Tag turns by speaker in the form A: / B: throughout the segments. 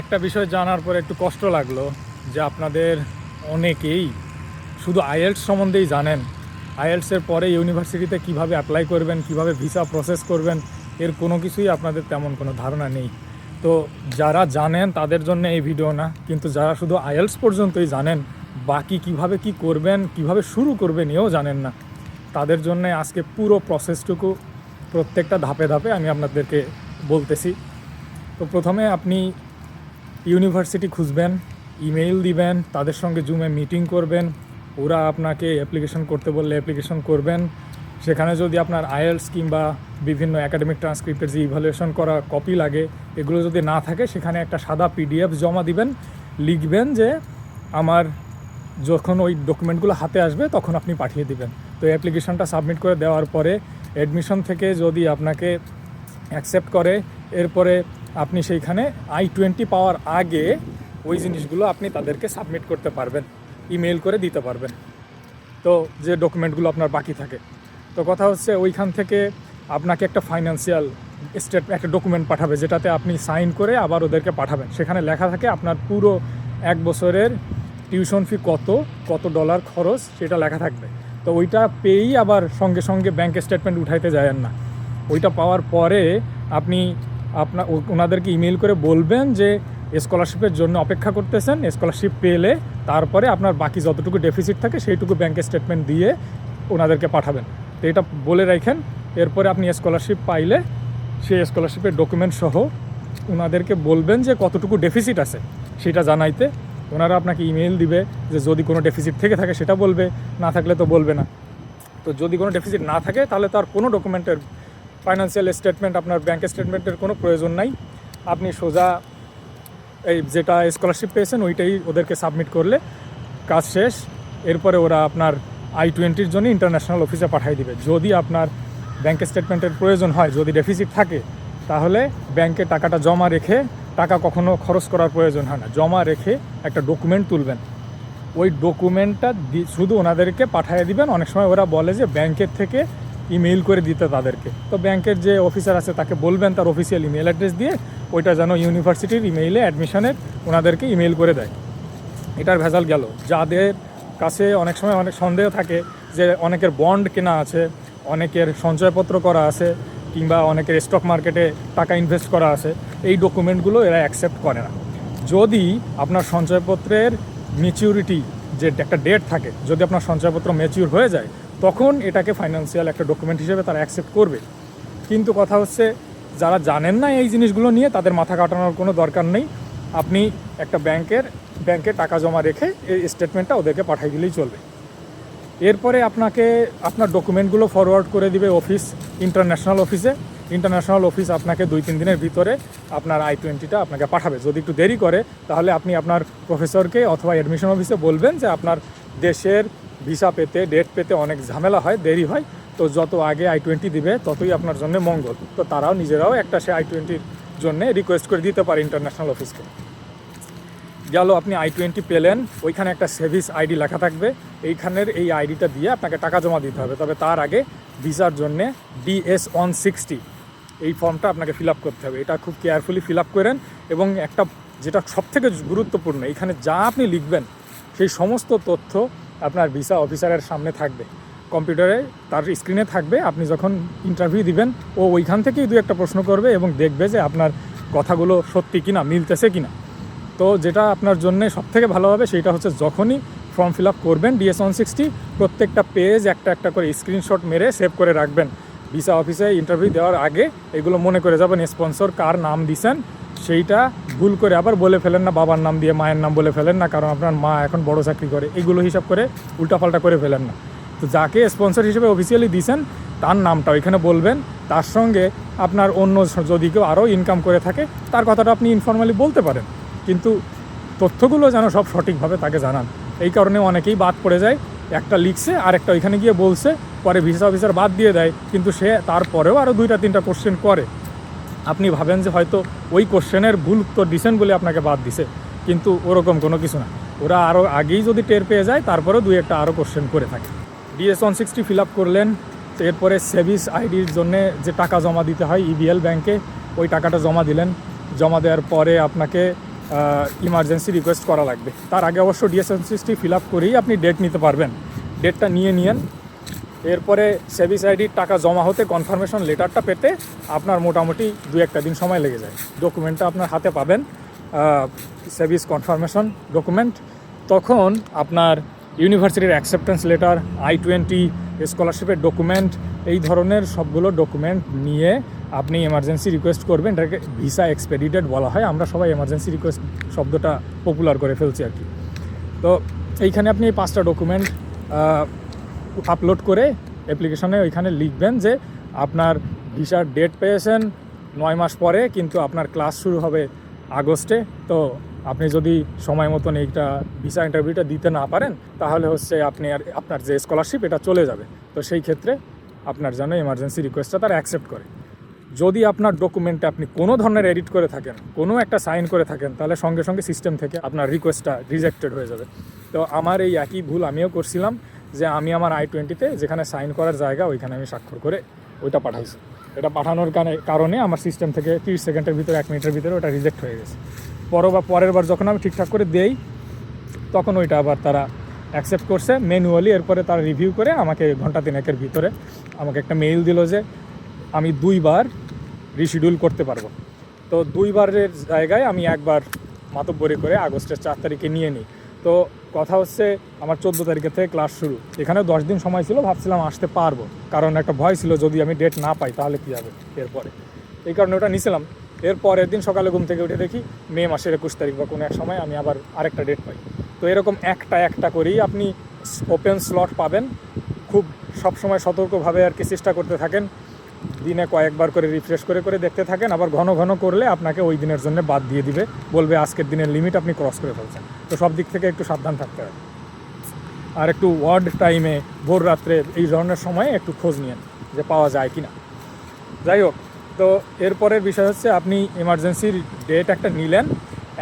A: একটা বিষয় জানার পরে একটু কষ্ট লাগল যে আপনাদের অনেকেই শুধু আইএলস সম্বন্ধেই জানেন। আইএলসের পরে ইউনিভার্সিটিতে কীভাবে অ্যাপ্লাই করবেন, কীভাবে ভিসা প্রসেস করবেন, এর কোনো কিছুই আপনাদের তেমন কোনো ধারণা নেই। তো যারা জানেন তাদের জন্য এই ভিডিও না, কিন্তু যারা শুধু আইএলস পর্যন্তই জানেন, বাকি কীভাবে কি করবেন, কীভাবে শুরু করবেন এও জানেন না। তাদের জন্য আজকে পুরো প্রসেসটুকু প্রত্যেকটা ধাপে ধাপে আমি আপনাদেরকে বলতেছি। তো প্রথমে আপনি ইউনিভার্সিটি খুঁজবেন, ইমেইল দিবেন, তাদের সঙ্গে জুমে মিটিং করবেন, ওরা আপনাকে অ্যাপ্লিকেশন করতে বললে অ্যাপ্লিকেশন করবেন। সেখানে যদি আপনার আইএলস কিংবা বিভিন্ন একাডেমিক ট্রান্সক্রিপ্টের যে ইভ্যালুয়েশন করা কপি লাগে, এগুলো যদি না থাকে, সেখানে একটা সাদা পিডিএফ জমা দিবেন, লিখবেন যে আমার যখন ওই ডকুমেন্টগুলো হাতে আসবে, তখন আপনি পাঠিয়ে দিবেন। তো অ্যাপ্লিকেশনটা সাবমিট করে দেওয়ার পরে অ্যাডমিশন থেকে যদি আপনাকে অ্যাকসেপ্ট করে, এরপরে আপনি সেইখানে আই টোয়েন্টি পাওয়ার আগে ওই জিনিসগুলো আপনি তাদেরকে সাবমিট করতে পারবেন। ইমেল করে দিতে পারবেন। তো যে ডকুমেন্টগুলো আপনার বাকি থাকে। তো কথা হচ্ছে ওইখান থেকে আপনাকে একটা ফাইন্যান্সিয়াল স্টেট একটা ডকুমেন্ট পাঠাবে, যেটাতে আপনি সাইন করে আবার ওদেরকে পাঠাবেন। সেখানে লেখা থাকে আপনার পুরো এক বছরের টিউশন ফি কত কত ডলার খরচ, সেটা লেখা থাকবে। তো ওইটা পেয়েই আবার সঙ্গে সঙ্গে ব্যাংক স্টেটমেন্ট উঠাইতে যায়েন না। ওইটা পাওয়ার পরে আপনি আপনার ওনাদেরকে ইমেল করে বলবেন যে স্কলারশিপের জন্য অপেক্ষা করতেছেন, স্কলারশিপ পেলে তারপরে আপনার বাকি যতটুকু ডেফিসিট থাকে সেইটুকু ব্যাংক স্টেটমেন্ট দিয়ে ওনাদেরকে পাঠাবেন। তো এটা বলে রাখেন এরপরে আপনি স্কলারশিপ পাইলে সেই স্কলারশিপের ডকুমেন্ট সহ ওনাদেরকে বলবেন যে কতটুকু ডেফিসিট আছে সেটা জানাইতে। ওনারা আপনাকে ইমেল দিবে যে যদি কোনো ডেফিসিট থেকে থাকে সেটা বলবে, না থাকলে তো বলবে না। তো যদি কোনো ডেফিসিট না থাকে তাহলে তার কোনো ডকুমেন্টের ফাইন্যান্সিয়াল স্টেটমেন্ট আপনার ব্যাংক স্টেটমেন্টের কোনো প্রয়োজন নাই। আপনি সোজা এই যেটা স্কলারশিপ পেয়েছেন, ওইটাই ওদেরকে সাবমিট করলে কাজ শেষ। এরপরে ওরা আপনার আই টোয়েন্টির জন্য ইন্টারন্যাশনাল অফিসে পাঠিয়ে দিবে। যদি আপনার ব্যাংক স্টেটমেন্টের প্রয়োজন হয়, যদি ডেফিসিট থাকে, তাহলে ব্যাংকে টাকাটা জমা রেখে টাকা কখনো খরচ করার প্রয়োজন হয় না। জমা রেখে একটা ডকুমেন্ট তুলবেন। ওই ডকুমেন্টটা শুধু ওনাদেরকে পাঠিয়ে দিবেন। অনেক সময় ওরা বলে যে ব্যাংকের থেকে ইমেইল করে দিতে তাদেরকে। তো ব্যাংকের যে অফিসার আছে তাকে বলবেন তার অফিসিয়াল ইমেল অ্যাড্রেস দিয়ে ওইটা যেন ইউনিভার্সিটির ইমেইলে অ্যাডমিশনের ওনাদেরকে ইমেইল করে দেয়। এটার ভেজাল গেল। যাদের কাছে অনেক সময় অনেক সন্দেহ থাকে যে অনেকের বন্ড কেনা আছে, অনেকের সঞ্চয়পত্র করা আছে, কিংবা অনেকের স্টক মার্কেটে টাকা ইনভেস্ট করা আছে, এই ডকুমেন্টগুলো এরা অ্যাকসেপ্ট করে না। যদি আপনার সঞ্চয়পত্রের ম্যাচিউরিটি যে একটা ডেট থাকে, যদি আপনার সঞ্চয়পত্র ম্যাচিউর হয়ে যায় তখন এটাকে ফাইন্যান্সিয়াল একটা ডকুমেন্ট হিসেবে তারা অ্যাকসেপ্ট করবে। কিন্তু কথা হচ্ছে, যারা জানেন না এই জিনিসগুলো নিয়ে, তাদের মাথা কাটানোর কোনো দরকার নেই। আপনি একটা ব্যাংকের, ব্যাংকে টাকা জমা রেখে এই স্টেটমেন্টটা ওদেরকে পাঠিয়ে দিলেই চলবে। এরপরে আপনাকে, আপনার ডকুমেন্টগুলো ফরওয়ার্ড করে দিবে অফিস ইন্টারন্যাশনাল অফিসে ইন্টারন্যাশনাল অফিস আপনাকে দুই, তিন দিনের ভিতরে আপনার আই টোয়েন্টিটা আপনাকে পাঠাবে। যদি একটু দেরি করে, তাহলে আপনি আপনার প্রফেসরকে অথবা অ্যাডমিশন অফিসে বলবেন যে আপনার দেশের ভিসা পেতে ডেট পেতে অনেক ঝামেলা হয়, দেরি হয়। তো যত আগে আই টোয়েন্টি দিবে, ততই আপনার জন্য মঙ্গল। তো তারাও নিজেরাও একটা সে আই টোয়েন্টির জন্য রিকোয়েস্ট করে দিতে পারে ইন্টারন্যাশনাল অফিসকে গেল, আপনি আই টোয়েন্টি পেলেন, ওইখানে একটা সেভিস আইডি লেখা থাকবে। এইখানের এই আইডিটা দিয়ে আপনাকে টাকা জমা দিতে হবে। তবে তার আগে ভিসার জন্যে ডিএস ওয়ান সিক্সটি এই ফর্মটা আপনাকে ফিল আপ করতে হবে। এটা খুব কেয়ারফুলি ফিল আপ করেন এবং একটা যেটা সবথেকে গুরুত্বপূর্ণ এখানে যা আপনি লিখবেন, সেই সমস্ত তথ্য আপনার ভিসা অফিসারের সামনে থাকবে। কম্পিউটারে তার স্ক্রিনে থাকবে, আপনি যখন ইন্টারভিউ দিবেন, ও ওইখান থেকেই দু একটা প্রশ্ন করবে এবং দেখবে যে আপনার কথাগুলো সত্যি কিনা, মিলতেছে কি না তো যেটা আপনার জন্য সব থেকে ভালো হবে সেটা হচ্ছে যখনই ফর্ম ফিল আপ করবেন ডিএস ওয়ান সিক্সটি প্রত্যেকটা পেজ একটা একটা করে স্ক্রিনশট মেরে সেভ করে রাখবেন। ভিসা অফিসে ইন্টারভিউ দেওয়ার আগে এগুলো মনে করে যাবেন স্পন্সর কার নাম দিছেন, সেইটা ভুল করে আবার বলে ফেলেন না, বাবার নাম দিয়ে মায়ের নাম বলে ফেলেন না, কারণ আপনার মা এখন বড় চাকরি করে, এগুলো হিসাব করে উল্টাপাল্টা করে ফেলেন না। তো যাকে স্পন্সর হিসেবে অফিসিয়ালি দিছেন, তার নামটা ওইখানে বলবেন, তার সঙ্গে আপনার অন্য যদি কেউ আরও ইনকাম করে থাকে, তার কথাটা আপনি ইনফর্মালি বলতে পারেন। কিন্তু তথ্যগুলো যেন সব সঠিকভাবে তাকে জানান। এই কারণে অনেকেই বাদ পড়ে যায় একটা লিখছে আর একটা ওইখানে গিয়ে বলছে, পরে ভিসা অফিসার বাদ দিয়ে দেয়, কিন্তু সে তারপরেও আরও দুইটা, তিনটা কোশ্চেন করে। আপনি ভাবেন যে হয়তো ওই কোশ্চেনের ভুল উত্তর দিছেন বলে আপনাকে বাদ দিছে, কিন্তু ওরকম কোনো কিছু না। ওরা আরও আগেই যদি টের পেয়ে যায়, তারপরেও দুই একটা আরও কোশ্চেন করে থাকে। DS one sixty fill up করলেন, এরপরে সেভিস আইডির জন্য যে টাকা জমা দিতে হয় ইবিএল ব্যাংকে ওই টাকাটা জমা দিলেন। জমা দেওয়ার পরে আপনাকে ইমার্জেন্সি রিকোয়েস্ট করা লাগবে। তার আগে অবশ্য ডিএসএনসিসটি ফিল আপ করেই আপনি ডেট নিতে পারবেন। ডেটটা নিয়ে নিয়েন। এরপরে সেভিস আইডির টাকা জমা হতে কনফার্মেশন লেটারটা পেতে আপনার মোটামুটি দু একটা দিন সময় লেগে যায়। ডকুমেন্টটা আপনার হাতে পাবেন। সেভিস কনফার্মেশন ডকুমেন্ট তখন আপনার ইউনিভার্সিটির অ্যাকসেপ্টেন্স লেটার আই টোয়েন্টি স্কলারশিপের ডকুমেন্ট এই ধরনের সবগুলো ডকুমেন্ট নিয়ে আপনি এমার্জেন্সি রিকোয়েস্ট করবেন। এটাকে ভিসা এক্সপেডিটেড বলা হয়। আমরা সবাই এমার্জেন্সি রিকোয়েস্ট শব্দটা পপুলার করে ফেলছি আর কি। তো এইখানে আপনি এই পাঁচটা ডকুমেন্ট আপলোড করে অ্যাপ্লিকেশনে ওইখানে লিখবেন যে আপনার ভিসার ডেট পেয়েছেন, নয় মাস পরে, কিন্তু আপনার ক্লাস শুরু হবে আগস্টে। তো আপনি যদি সময় মতন এইটা ভিসা ইন্টারভিউটা দিতে না পারেন, তাহলে হচ্ছে আপনি আর আপনার যে স্কলারশিপ এটা চলে যাবে। তো সেই ক্ষেত্রে আপনার যেন এমার্জেন্সি রিকোয়েস্টটা তারা অ্যাকসেপ্ট করে। যদি আপনার ডকুমেন্টে আপনি কোনো ধরনের এডিট করে থাকেন, কোনো একটা সাইন করে থাকেন, তাহলে সঙ্গে সঙ্গে সিস্টেম থেকে আপনার রিকোয়েস্টটা রিজেক্টেড হয়ে যাবে। তো আমার এই একই ভুল আমিও করছিলাম যে আমি আমার আই টোয়েন্টিতে যেখানে সাইন করার জায়গা, ওইখানে আমি স্বাক্ষর করে ওইটা পাঠাইছি। এটা পাঠানোর কারণে আমার সিস্টেম থেকে তিরিশ সেকেন্ডের ভিতরে, এক মিনিটের ভিতরে ওটা রিজেক্ট হয়ে গেছে। পর বা পরের বার যখন আমি ঠিকঠাক করে দেই, তখন ওইটা আবার তারা অ্যাকসেপ্ট করছে ম্যানুয়ালি এরপরে তারা রিভিউ করে আমাকে ঘণ্টা তিনেকের ভিতরে আমাকে একটা মেইল দিল যে, আমি দুইবার রিশিডিউল করতে পারব। তো দুইবারের জায়গায় আমি একবার মাতব্বরি করে আগস্টের চার তারিখে নিয়ে নিই। তো কথা হচ্ছে আমার চোদ্দ তারিখে থেকে ক্লাস শুরু। এখানে দশ দিন সময় ছিল, ভাবছিলাম আসতে পারব। কারণ একটা ভয় ছিল, যদি আমি ডেট না পাই, তাহলে কী হবে? এরপরে। এই কারণে ওটা নিয়েছিলাম এর পরের দিন সকালে ঘুম থেকে উঠে দেখি মে মাসের একুশ তারিখ বা কোনো এক সময় আমি আবার আরেকটা ডেট পাই। তো এরকম একটা একটা করেই আপনি ওপেন স্লট পাবেন। খুব সবসময় সতর্কভাবে আর কি চেষ্টা করতে থাকেন। দিনে কয়েকবার করে রিফ্রেশ করে করে দেখতে থাকেন। আবার ঘন ঘন করলে আপনাকে ওই দিনের জন্য বাদ দিয়ে দিবে। বলবে আজকের দিনের লিমিট আপনি ক্রস করে ফেলছেন। তো সব দিক থেকে একটু সাবধান থাকতে হবে আর একটু ওয়ার্ড টাইমে ভোর রাত্রে এই ধরনের সময়ে একটু খোঁজ নিয়েন যে পাওয়া যায় কি না যাই হোক তো এরপরের বিষয় হচ্ছে আপনি এমার্জেন্সির ডেট একটা নিলেন,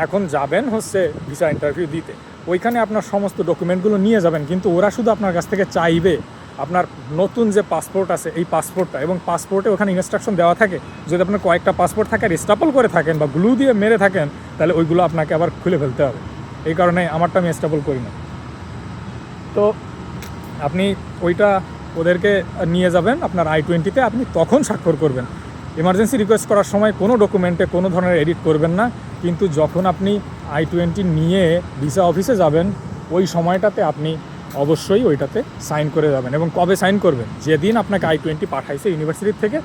A: এখন যাবেন হচ্ছে ভিসা ইন্টারভিউ দিতে। ওইখানে আপনার সমস্ত ডকুমেন্টগুলো নিয়ে যাবেন, কিন্তু ওরা শুধু আপনার কাছ থেকে চাইবে আপনার নতুন যে পাসপোর্ট আছে, এই পাসপোর্টটা এবং পাসপোর্টে ওখানে ইনস্ট্রাকশন দেওয়া থাকে, যদি আপনার কয়েকটা পাসপোর্ট থাকে আর স্টাপল করে থাকেন বা গ্লু দিয়ে মেরে থাকেন, তাহলে ওইগুলো আপনাকে আবার খুলে ফেলতে হবে। এই কারণে আমারটা আমি স্টাপল করি না তো আপনি ওইটা ওদেরকে নিয়ে যাবেন, আপনার আই টোয়েন্টিতে আপনি তখন স্বাক্ষর করবেন। এমার্জেন্সি রিকোয়েস্ট করার সময় কোনো ডকুমেন্টে কোনো ধরনের এডিট করবেন না। কিন্তু যখন আপনি আই টোয়েন্টি নিয়ে ভিসা অফিসে যাবেন, ওই সময়টাতে আপনি অবশ্যই ওইটাতে সাইন করে যাবেন এবং কবে সাইন করবেন? যেদিন আপনাকে আই টোয়েন্টি পাঠাইছে ইউনিভার্সিটির থেকে,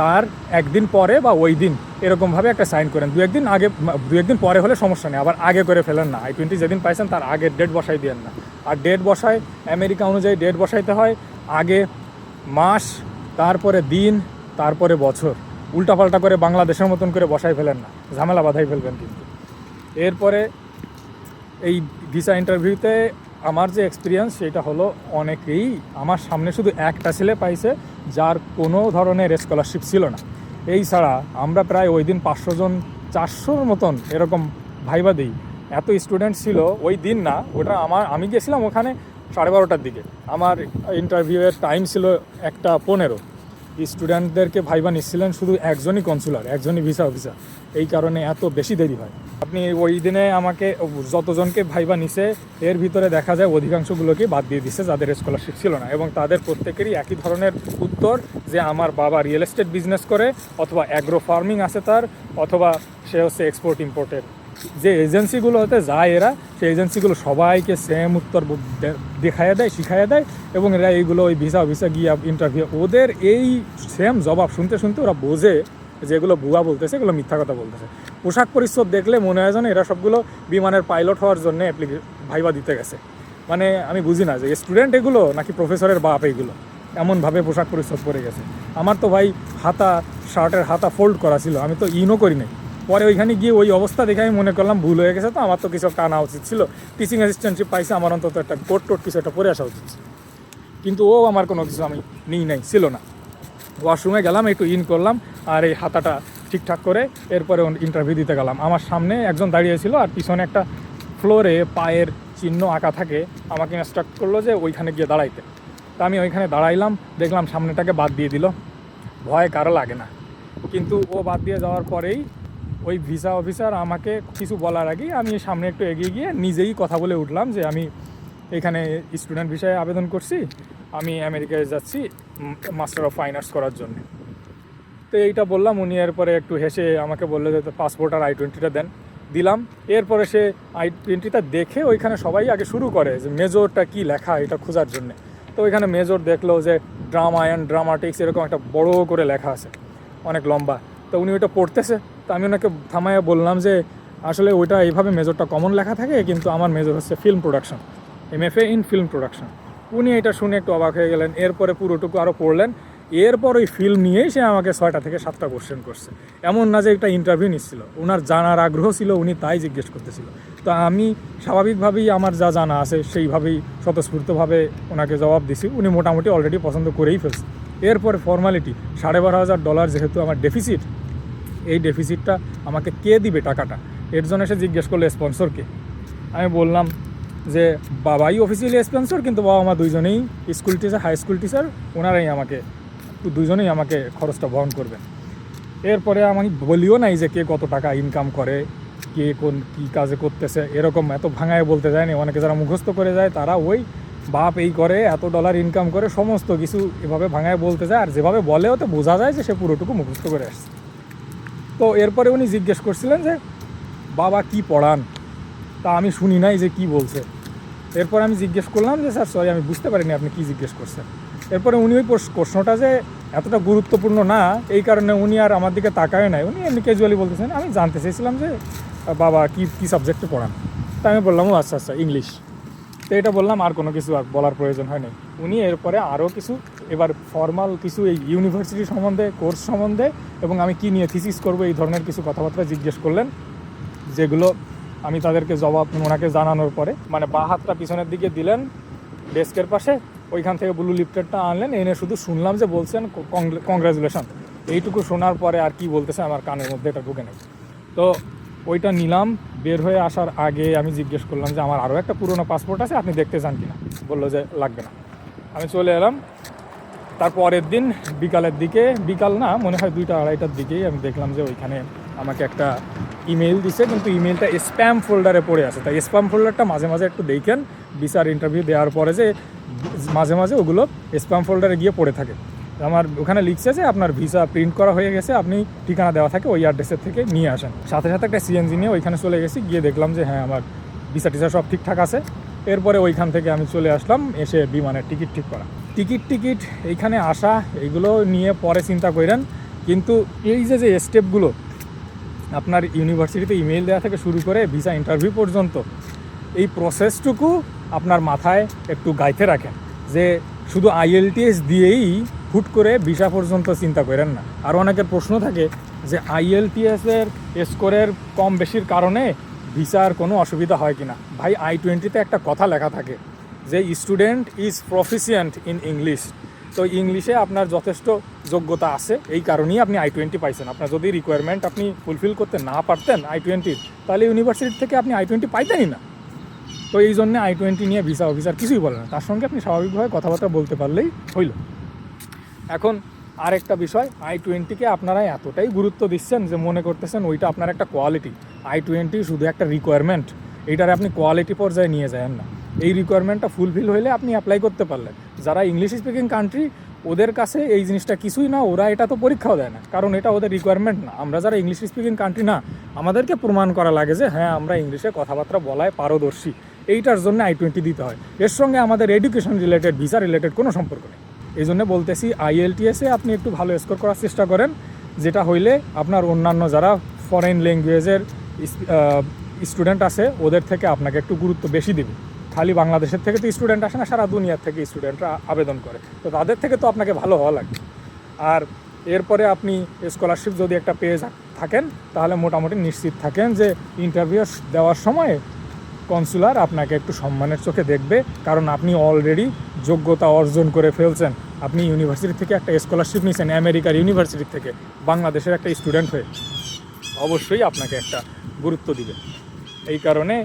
A: তার একদিন পরে বা ওই দিন এরকমভাবে একটা সাইন করেন। দু একদিন আগে, দু একদিন পরে হলে সমস্যা নেই, আবার আগে করে ফেলেন না। আই টোয়েন্টি যেদিন পাইছেন, তার আগের ডেট বসাই দিয়েন না। আর ডেট বসায় আমেরিকা অনুযায়ী ডেট বসাইতে হয়, আগে মাস, তারপরে দিন, তারপরে বছর। উল্টাপাল্টা করে বাংলাদেশের মতন করে বসাই ফেলেন না। ঝামেলা বাধাই ফেলবেন কিন্তু। এরপরে এই ভিসা ইন্টারভিউতে আমার যে এক্সপিরিয়েন্স সেটা হলো অনেকেই আমার সামনে শুধু একটা ছেলে পাইছে, যার কোনো ধরনের স্কলারশিপ ছিল না। এই ছাড়া আমরা প্রায় ওই দিন পাঁচশো জন, চারশোর মতন এরকম ভাইবা দিই। এত স্টুডেন্ট ছিল ওই দিন না, ওটা আমার, আমি গেছিলাম ওখানে সাড়ে বারোটার দিকে। আমার ইন্টারভিউয়ের টাইম ছিল একটা পনেরো। স্টুডেন্টদেরকে ভাইবা নিচ্ছিলেন শুধু একজনই কনসুলার একজনই ভিসা অফিসার এই কারণে এত বেশি দেরি হয়। আপনি ওই দিনে আমাকে, যতজনকে ভাইবা নিছে, এর ভিতরে দেখা যায় অধিকাংশগুলোকে বাদ দিয়ে দিছে, যাদের স্কলারশিপ ছিল না। এবং তাদের প্রত্যেকেরই একই ধরনের উত্তর যে আমার বাবা রিয়েল এস্টেট বিজনেস করে, অথবা অ্যাগ্রো ফার্মিং আছে তার, অথবা সে হচ্ছে এক্সপোর্ট ইম্পোর্টের যে এজেন্সিগুলো হতে যায় এরা, সেই এজেন্সিগুলো সবাইকে সেম উত্তর ব- দে- দেখাইয়া দেয়, শিখাইয়া দেয় এবং এরা এইগুলো ওই ভিসা ভিসা গিয়ে ইন্টারভিউ ওদের এই সেম জবাব শুনতে শুনতে ওরা বোঝে যে এগুলো ভুয়া বলতেছে, এগুলো মিথ্যা কথা বলতেছে। পোশাক পরিচ্ছদ দেখলে মনে হয় যেন এরা সবগুলো বিমানের পাইলট হওয়ার জন্য ভাইবা দিতে গেছে। মানে আমি বুঝি না যে স্টুডেন্ট এগুলো নাকি প্রফেসরের বাপ এইগুলো এমনভাবে পোশাক পরিচ্ছদ পরে গেছে। আমার তো ভাই হাতা শার্টের হাতা ফোল্ড করা ছিল, আমি তো ইনও করি নাই। পরে ওইখানে গিয়ে ওই অবস্থা দেখে আমি মনে করলাম ভুল হয়ে গেছে, তো আমার তো কিছু আনা উচিত ছিল। টিচিং অ্যাসিস্ট্যান্টশিপ পাইছে, আমার অন্তত একটা কোট টোট কিছু একটা পরে আসা উচিত। কিন্তু ও আমার কোনো কিছু আমি নিই নাই, ছিল না। ওয়াশরুমে গেলাম, একটু ইন করলাম, আর এই হাতাটা ঠিকঠাক করে এরপরে ইন্টারভিউ দিতে গেলাম। আমার সামনে একজন দাঁড়িয়ে ছিল, আর পিছনে একটা ফ্লোরে পায়ের চিহ্ন আঁকা থাকে, আমাকে ইনস্ট্রাক্ট করল যে ওইখানে গিয়ে দাঁড়াইতে। তা আমি ওইখানে দাঁড়াইলাম, দেখলাম সামনেটাকে বাদ দিয়ে দিল। ভয় কারও লাগে না। কিন্তু ও বাদ দিয়ে যাওয়ার পরেই ওই ভিসা অফিসার আমাকে কিছু বলার আগেই আমি সামনে একটু এগিয়ে গিয়ে নিজেই কথা বলে উঠলাম যে আমি এখানে স্টুডেন্ট ভিসায় আবেদন করছি। আমি আমেরিকায় যাচ্ছি মাস্টার অফ ফাইন আর্টস করার জন্য। তো এইটা বললাম, উনি এরপরে একটু হেসে আমাকে বলল যে পাসপোর্ট আর আই টোয়েন্টিটা দেন। দিলাম। এরপরে সে আই টোয়েন্টিটা দেখে ওইখানে সবাই আগে শুরু করে যে মেজরটা কি লেখা এটা খোঁজার জন্যে। তো ওইখানে মেজর দেখল যে ড্রামা অ্যান্ড ড্রামাটিক্স এরকম একটা বড় করে লেখা আছে, অনেক লম্বা। তো উনি ওইটা পড়তেছে। তো আমি ওনাকে থামাইয়া বললাম যে, আসলে ওইটা এইভাবে মেজরটা কমন লেখা থাকে, কিন্তু আমার মেজর হচ্ছে film production MFA in film production উনি এটা শুনে একটু অবাক হয়ে গেলেন। এরপরে পুরোটুকু আরও পড়লেন। এরপর ওই ফিল্ম নিয়েই সে আমাকে ছয়টা থেকে সাতটা কোশ্চেন করছে। এমন না যে একটা ইন্টারভিউ নিচ্ছিল। ওনার জানার আগ্রহ ছিল, উনি তাই জিজ্ঞেস করতেছিল। তো আমি স্বাভাবিকভাবেই আমার যা জানা আছে, সেইভাবেই স্বতঃস্ফূর্তভাবে ওনাকে জবাব দিছি। উনি মোটামুটি অলরেডি পছন্দ করেই ফেলছে। এরপরে ফর্মালিটি সাড়ে বারো হাজার ডলার যেহেতু আমার ডেফিসিট এই ডেফিসিটটা আমাকে কে দিবে টাকাটা? এর জন্য এসে জিজ্ঞেস করল স্পন্সরকে আমি বললাম যে বাবাই অফিসিয়ালি স্পন্সর কিন্তু বাবা মা দুইজনেই school teacher high school teacher ওনারাই আমাকে দুজনেই আমাকে খরচটা বহন করবেন এরপরে আমি বলিও নাই যে কে কত টাকা ইনকাম করে, কে কোন, কী কাজে করতেছে, এরকম এত ভাঙায় বলতে যায়নি, অনেকে যারা মুখস্থ করে যায়, তারা ওই বাপ এই করে, এত ডলার ইনকাম করে, সমস্ত কিছু এভাবে ভাঙায় বলতে যায়, আর যেভাবে বলেও তো বোঝা যায় যে সে পুরোটুকু মুখস্থ করে আসছে। তো এরপরে উনি জিজ্ঞেস করছিলেন যে, বাবা কি পড়ান? তা আমি শুনি নাই যে কি বলছে। এরপর আমি জিজ্ঞেস করলাম যে, স্যার সরি আমি বুঝতে পারিনি আপনি কি জিজ্ঞেস করছেন? এরপরে উনি ওই প্রশ্নটা যে এতটা গুরুত্বপূর্ণ না, এই কারণে উনি আর আমার দিকে তাকায় নাই। উনি এমনি ক্যাজুয়ালি বলতেছেন, আমি জানতে চাইছিলাম যে বাবা কি কি সাবজেক্টে পড়ান? তা আমি বললাম, ও আচ্ছা আচ্ছা ইংলিশ তো এটা বললাম, আর কোনো কিছু আর বলার প্রয়োজন হয়নি উনি এরপরে আরও কিছু, এবার ফর্মাল কিছু এই ইউনিভার্সিটি সম্বন্ধে কোর্স সম্বন্ধে, এবং আমি কি নিয়ে থিসিস করব, এই ধরনের কিছু কথাবার্তা জিজ্ঞেস করলেন, যেগুলো আমি তাদেরকে জবাব, ওনাকে জানানোর পরে মানে বা হাতটা পিছনের দিকে দিলেন, ডেস্কের পাশে, ওইখান থেকে ব্লু লিফটেডটা আনলেন, এনে শুধু শুনলাম যে বলছেন কংগ্রাচুলেশন। এইটুকু শোনার পরে আর কি বলতেছে, আমার কানের মধ্যে এটা ঢুকে নেই। তো ওইটা নিলাম, বের হয়ে আসার আগে আমি জিজ্ঞেস করলাম যে, আমার আরও একটা পুরনো পাসপোর্ট আছে, আপনি দেখতে চান কিনা? বলল যে, লাগবে না। আমি চলে এলাম। তার পরের দিন বিকালের দিকে, বিকাল না, মনে হয় দুইটা আড়াইটার দিকেই আমি দেখলাম যে, ওইখানে আমাকে একটা ইমেল দিছে, কিন্তু ইমেলটা স্প্যাম ফোল্ডারে পড়ে আছে। তাই স্প্যাম ফোল্ডারটা মাঝে মাঝে একটু দেখেন, বিচার ইন্টারভিউ দেওয়ার পরে যে মাঝে মাঝে ওগুলো স্প্যাম ফোল্ডারে গিয়ে পড়ে থাকে। আমার ওখানে লিখছে যে আপনার ভিসা প্রিন্ট করা হয়ে গেছে, আপনি ঠিকানা দেওয়া থাকে ওই অ্যাড্রেসের থেকে নিয়ে আসেন। সাথে সাথে একটা সিএনজি নিয়ে ওইখানে চলে গেছি, গিয়ে দেখলাম যে হ্যাঁ আমার ভিসা টিসা সব ঠিকঠাক আছে। এরপরে ওইখান থেকে আমি চলে আসলাম, এসে বিমানের টিকিট ঠিক করা। টিকিট টিকিট, এইখানে আসা, এইগুলো নিয়ে পরে চিন্তা করেন, কিন্তু এই যে যে স্টেপগুলো আপনার ইউনিভার্সিটিতে ইমেল দেওয়া থেকে শুরু করে ভিসা ইন্টারভিউ পর্যন্ত, এই প্রসেসটুকু আপনার মাথায় একটু গাইতে রাখেন যে শুধু আইএলটিএস দিয়েই হুট করে ভিসা পর্যন্ত চিন্তা করেন না। আর অনেকের প্রশ্ন থাকে যে আইএলটিএসের স্কোরের কম বেশির কারণে ভিসার কোনো অসুবিধা হয় কি না ভাই আই টোয়েন্টিতে একটা কথা লেখা থাকে যে student is proficient in English তো ইংলিশে আপনার যথেষ্ট যোগ্যতা আছে। এই কারণেই আপনি আই টোয়েন্টি পাইছেন। আপনার যদি রিকোয়ারমেন্ট আপনি ফুলফিল করতে না পারতেন আই টোয়েন্টির তাহলে ইউনিভার্সিটি থেকে আপনি আই টোয়েন্টি পাইতেনই না। তো এই জন্য আই টোয়েন্টি নিয়ে ভিসা অফিসার কিছুই বলে না। তার সঙ্গে আপনি স্বাভাবিকভাবে কথাবার্তা বলতে পারলেই হইল। এখন আরেকটা বিষয় আই টোয়েন্টিকে আপনারা এতটাই গুরুত্ব দিচ্ছেন যে মনে করতেছেন ওইটা আপনার একটা কোয়ালিটি আই টোয়েন্টি শুধু একটা রিকোয়ারমেন্ট এইটার আপনি কোয়ালিটি পর্যায়ে নিয়ে যান না। এই রিকোয়ারমেন্টটা ফুলফিল হইলে আপনি অ্যাপ্লাই করতে পারলেন। যারা ইংলিশ স্পিকিং কান্ট্রি ওদের কাছে এই জিনিসটা কিছুই না, ওরা এটা তো পরীক্ষাও দেয় না। কারণ এটা ওদের রিকোয়ারমেন্ট না। আমরা যারা ইংলিশ স্পিকিং কান্ট্রি না, আমাদেরকে প্রমাণ করা লাগে যে হ্যাঁ আমরা ইংলিশে কথাবার্তা বলায় পারদর্শী। এইটার জন্য আই টোয়েন্টি দিতে হয়। এর সঙ্গে আমাদের এডুকেশন রিলেটেড ভিসা রিলেটেড কোনো সম্পর্ক নেই। এই জন্য বলতেছি আইএলটিএসে আপনি একটু ভালো স্কোর করার চেষ্টা করেন, যেটা হইলে আপনার অন্যান্য যারা ফরেন ল্যাঙ্গুয়েজের স্টুডেন্ট আছে, ওদের থেকে আপনাকে একটু গুরুত্ব বেশি দিবে। খালি বাংলাদেশের থেকে তো স্টুডেন্ট আসে না, সারা দুনিয়ার থেকে স্টুডেন্টরা আবেদন করে। তো তাদের থেকে তো আপনাকে ভালো হওয়া লাগবে। আর এরপরে আপনি স্কলারশিপ যদি একটা পেয়ে থাকেন, তাহলে মোটামুটি নিশ্চিত থাকেন যে ইন্টারভিউ দেওয়ার সময় কনসুলার আপনাকে একটু সম্মানের চোখে দেখবে। কারণ আপনি অলরেডি যোগ্যতা অর্জন করে ফেলছেন। আপনি ইউনিভার্সিটি থেকে একটা স্কলারশিপ নিয়েছেন আমেরিকার ইউনিভার্সিটি থেকে, বাংলাদেশের একটা স্টুডেন্ট হয়ে। অবশ্যই আপনাকে একটা গুরুত্ব দিবে। এই কারণে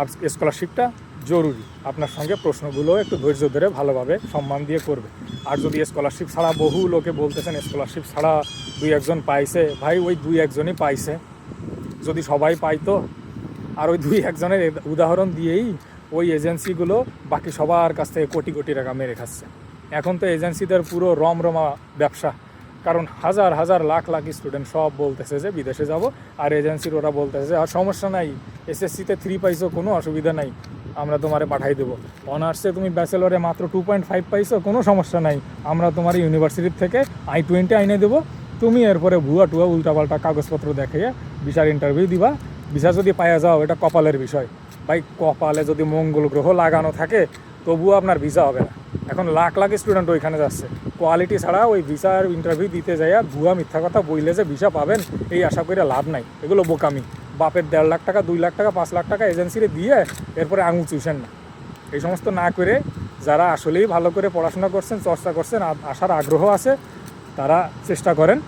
A: আর স্কলারশিপটা জরুরি। আপনার সঙ্গে প্রশ্নগুলো একটু ধৈর্য ধরে ভালোভাবে সম্মান দিয়ে করবে। আর যদি স্কলারশিপ ছাড়া বহু লোকে বলতেছেন স্কলারশিপ ছাড়া দুই একজন পাইছে, ভাই ওই দুই একজনই পাইছে। যদি সবাই পাইতো, আর ওই দুই একজনের উদাহরণ দিয়েই ওই এজেন্সিগুলো বাকি সবার কাছ থেকে কোটি কোটি টাকা মেরে খাচ্ছে। এখন তো এজেন্সিদের পুরো রমরমা ব্যবসা। কারণ হাজার হাজার লাখ লাখ স্টুডেন্ট সব বলতেছে যে বিদেশে যাব, আর এজেন্সির ওরা বলতেছে আর সমস্যা নাই এসএসসিতে থ্রি পাইছো, কোনো অসুবিধা নাই। আমরা তোমারে পাঠাই দেবো। অনার্সে তুমি ব্যাচেলরে মাত্র টু পয়েন্ট ফাইভ পাইছো, কোনো সমস্যা নাই। আমরা তোমার ইউনিভার্সিটির থেকে আই টোয়েন্টি আইনে দেবো। তুমি এরপরে ভুয়া টুয়া উল্টাপাল্টা কাগজপত্র দেখিয়ে ভিসার ইন্টারভিউ দিবা। ভিসা যদি পাওয়া যাও, এটা কপালের বিষয়। ভাই, কপালে যদি মঙ্গল গ্রহ লাগানো থাকে, তবুও আপনার ভিসা হবে না। এখন লাখ লাখ স্টুডেন্ট ওইখানে যাচ্ছে। কোয়ালিটি ছাড়া ওই ভিসার ইন্টারভিউ দিতে যাইয়া ভুয়া মিথ্যা কথা বইলে যে ভিসা পাবেন, এই আশা করে লাভ নাই। এগুলো বোকামি। বাপের দেড় লাখ টাকা, দুই লাখ টাকা, পাঁচ লাখ টাকা এজেন্সিরে দিয়ে এরপরে আঙুল চুষেন না। এই সমস্ত না করে যারা আসলেই ভালো করে পড়াশোনা করছেন, চর্চা করছেন আসার আগ্রহ আছে, তারা চেষ্টা করেন।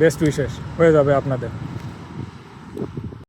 A: বেস্ট উইশেস হয়ে যাবে আপনাদের।